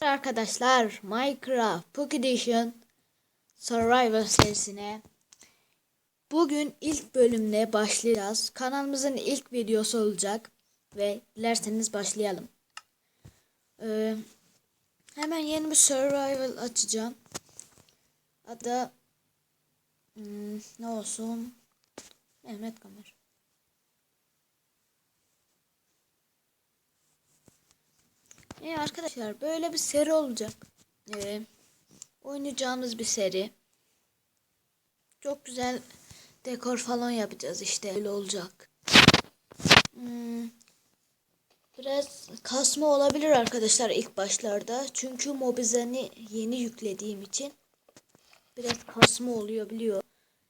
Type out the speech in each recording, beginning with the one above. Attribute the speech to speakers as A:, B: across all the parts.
A: Arkadaşlar Minecraft Pocket Edition Survival serisine bugün ilk bölümle başlayacağız. Kanalımızın ilk videosu olacak ve dilerseniz başlayalım. Ee, hemen yeni bir survival açacağım. Adı hmm, ne olsun? Mehmet Kamer. İyi arkadaşlar böyle bir seri olacak. Ee, oynayacağımız bir seri. Çok güzel dekor falan yapacağız işte öyle olacak. Hmm, biraz kasma olabilir arkadaşlar ilk başlarda. Çünkü Mobizen'i yeni yüklediğim için biraz kasma oluyor biliyor.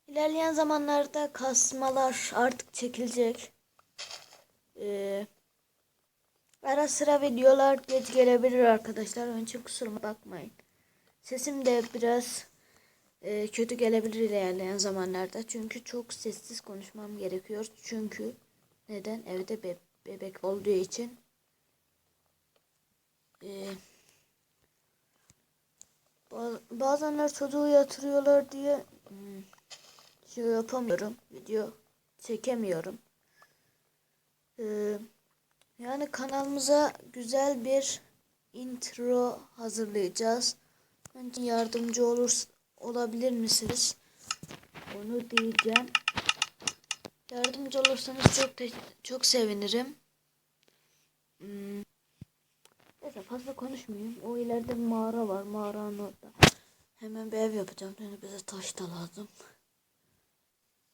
A: İlerleyen zamanlarda kasmalar artık çekilecek. Eee Ara sıra videolar geç gelebilir arkadaşlar. Onun için kusuruma bakmayın. Sesim de biraz e, kötü gelebilir ilerleyen zamanlarda. Çünkü çok sessiz konuşmam gerekiyor. Çünkü neden? Evde be bebek olduğu için. E, bazenler çocuğu yatırıyorlar diye hmm, şey yapamıyorum. Video çekemiyorum. Eee yani kanalımıza güzel bir intro hazırlayacağız. Önce yardımcı olur olabilir misiniz? Onu diyeceğim. Yardımcı olursanız çok çok sevinirim. Hmm. Neyse fazla konuşmayayım. O ileride mağara var. Mağaranın orada. Hemen bir ev yapacağım. Yani bize taş da lazım.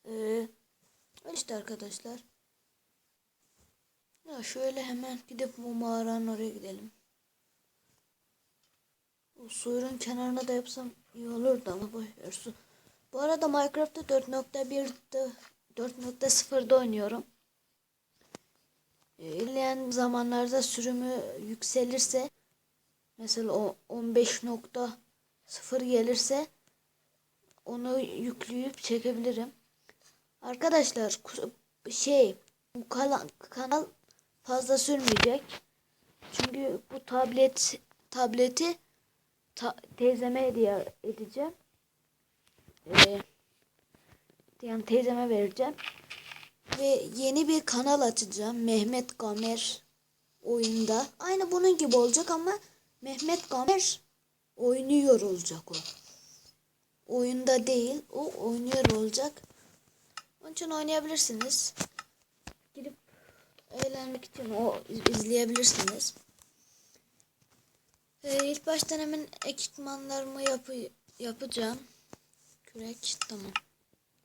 A: Ee, işte arkadaşlar. Ya şöyle hemen gidip bu mağaranın oraya gidelim. O suyun kenarına da yapsam iyi olurdu ama boş su. Bu arada Minecraft'ta 4.1'de 4.0'da oynuyorum. E, ilerleyen zamanlarda sürümü yükselirse mesela o 15.0 gelirse onu yükleyip çekebilirim. Arkadaşlar şey bu kanal fazla sürmeyecek. Çünkü bu tablet tableti ta, teyzeme hediye edeceğim. Ee, yani teyzeme vereceğim. Ve yeni bir kanal açacağım. Mehmet Gamer oyunda. Aynı bunun gibi olacak ama Mehmet Gamer oynuyor olacak o. Oyunda değil. O oynuyor olacak. Onun için oynayabilirsiniz eğlenmek için o izleyebilirsiniz. Ee, ilk baştan hemen ekipmanlarımı yapı yapacağım. Kürek tamam.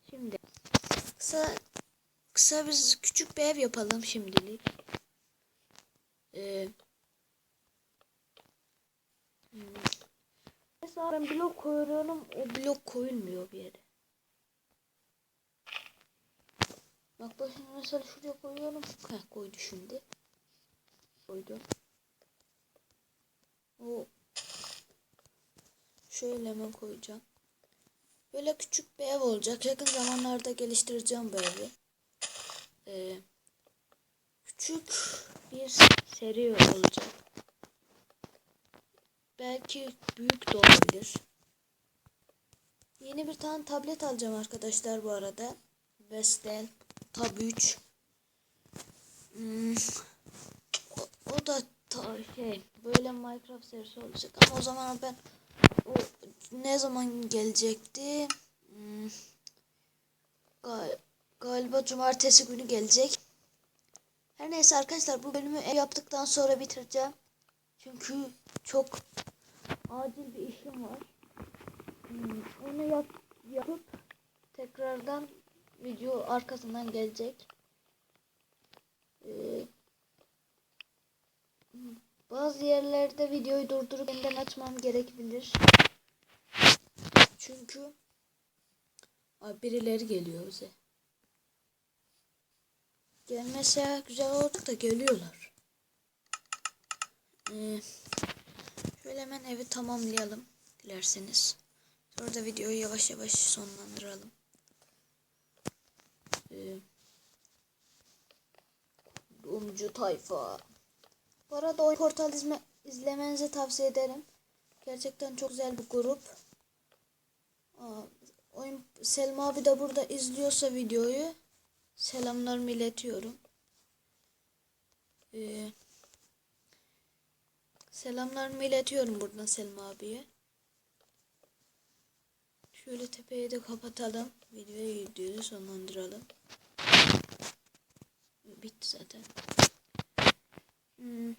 A: Şimdi kısa kısa biz küçük bir ev yapalım şimdilik. Ee. Mesela ben blok koyuyorum o blok koyulmuyor bir yere. Bak bakayım mesela şuraya koyuyorum. Heh, koydu şimdi. Koydu. O şöyle hemen koyacağım. Böyle küçük bir ev olacak. Yakın zamanlarda geliştireceğim bu evi. Ee, küçük bir seri olacak. Belki büyük de olabilir. Yeni bir tane tablet alacağım arkadaşlar bu arada. Vestel Tab 3. Hmm. O, o da şey böyle Minecraft serisi olacak ama o zaman ben o ne zaman gelecekti? Hmm. Gal galiba cumartesi günü gelecek. Her neyse arkadaşlar bu bölümü yaptıktan sonra bitireceğim. Çünkü çok acil bir işim var. Hmm, onu yap yapıp tekrardan video arkasından gelecek. Ee, bazı yerlerde videoyu durdurup yeniden açmam gerekebilir. Çünkü abi birileri geliyor bize. Gelmese güzel olacak da geliyorlar. Ee, şöyle hemen evi tamamlayalım dilerseniz. Sonra da videoyu yavaş yavaş sonlandıralım. Umcu tayfa. Bu arada oyun portal ismi, izlemenizi tavsiye ederim. Gerçekten çok güzel bir grup. Aa, oyun Selma abi de burada izliyorsa videoyu selamlarımı iletiyorum. Ee, selamlarımı iletiyorum buradan Selma abiye. Şöyle tepeyi de kapatalım. Videoyu videoyu sonlandıralım. Bitti zaten. Hmm.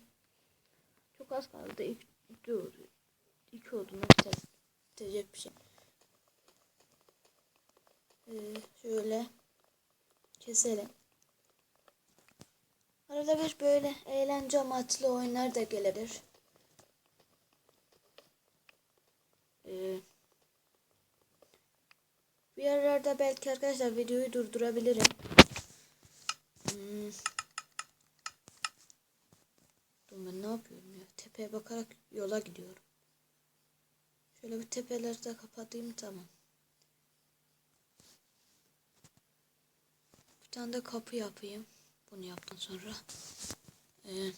A: Çok az kaldı. İlk, dur. İki olduğunu bitecek bir şey. Ee, şöyle keselim. Arada bir böyle eğlence amaçlı oyunlar da gelebilir. Ee, bir yerlerde belki arkadaşlar videoyu durdurabilirim. Hmm. Dur ben ne yapıyorum ya? Tepeye bakarak yola gidiyorum. Şöyle bir tepeleri de kapatayım tamam. Bir tane de kapı yapayım. Bunu yaptım sonra. Ee,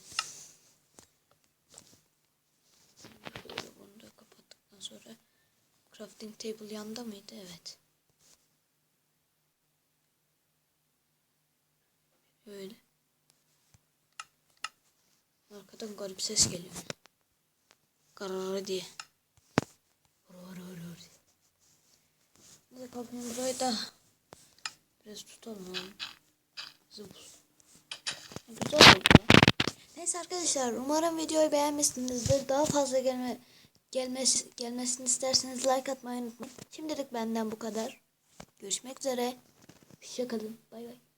A: crafting table yanında mıydı? Evet. Böyle. Arkadan garip ses geliyor. Kararı diye. Neyse kapıyı burayı da biraz tutalım oğlum. Zıbus. Güzel oldu. Neyse arkadaşlar umarım videoyu beğenmişsinizdir. Daha fazla gelme gelmesi gelmesini isterseniz like atmayı unutmayın. Şimdilik benden bu kadar. Görüşmek üzere. Hoşçakalın. Bay bay.